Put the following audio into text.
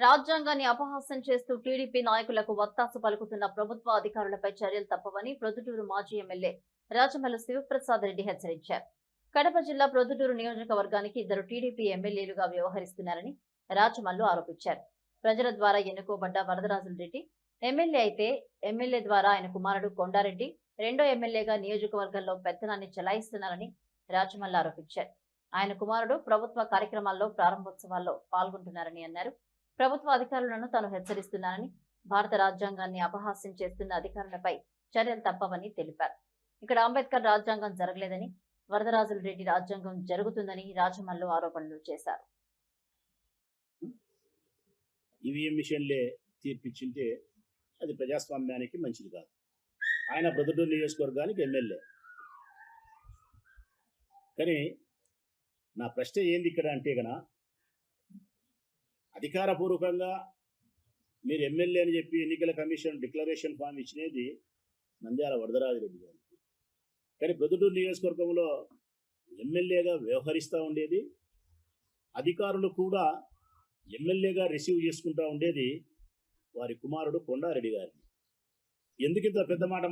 రాజ్యాంగాన్ని అపహాస్యం చేస్తూ టీడీపీ నాయకులకు వత్తాసు పలుకుతున్న ప్రభుత్వ అధికారులపై చర్యలు తప్పవని ప్రొద్దుటూరు మాజీ ఎమ్మెల్యే రాజమల్ల శివప్రసాద్ రెడ్డి హెచ్చరించారు. కడప జిల్లా ప్రొద్దుటూరు నియోజకవర్గానికి ఇద్దరు టీడీపీ ఎమ్మెల్యేలుగా వ్యవహరిస్తున్నారని రాజమల్లు ఆరోపించారు. ప్రజల ద్వారా ఎన్నుకోబడ్డ వరదరాజుల రెడ్డి ఎమ్మెల్యే అయితే ఎమ్మెల్యే ద్వారా ఆయన కుమారుడు కొండారెడ్డి రెండో ఎమ్మెల్యేగా నియోజకవర్గంలో పెత్తనాన్ని చెలాయిస్తున్నారని రాజమల్లు ఆరోపించారు. ఆయన కుమారుడు ప్రభుత్వ కార్యక్రమాల్లో ప్రారంభోత్సవాల్లో పాల్గొంటున్నారని అన్నారు. ప్రభుత్వ అధికారులను తాను హెచ్చరిస్తున్నానని భారత రాజ్యాంగాన్ని అపహాస్యం చేస్తున్న అధికారులపై చర్యలు తప్పవని తెలిపారు. ఇక్కడ అంబేద్కర్ రాజ్యాంగం జరగలేదని వరదరాజుల రెడ్డి రాజ్యాంగం జరుగుతుందని రాజమల్లు ఆరోపణలు చేశారు. ఈవీఎం మిషన్లే తీర్పిచ్చింటే అది ప్రజాస్వామ్యానికి మంచిది కాదు. ఆయన ప్రొద్దుటూరు నియోజకవర్గానికి ఎమ్మెల్యే. కానీ నా ప్రశ్న ఏంది ఇక్కడ అంటే కన అధికారపూర్వకంగా మీరు ఎమ్మెల్యే అని చెప్పి ఎన్నికల కమిషన్ డిక్లరేషన్ ఫామ్ ఇచ్చినది నంద్యాల వరదరాజిరెడ్డి గారికి కానీ ప్రొద్దుటూరు నియోజకవర్గంలో ఎమ్మెల్యేగా వ్యవహరిస్తూ ఉండేది అధికారులు కూడా ఎమ్మెల్యేగా రిసీవ్ చేసుకుంటూ ఉండేది వారి కుమారుడు కొండారెడ్డి గారిని. ఎందుకు ఇంత పెద్ద మాట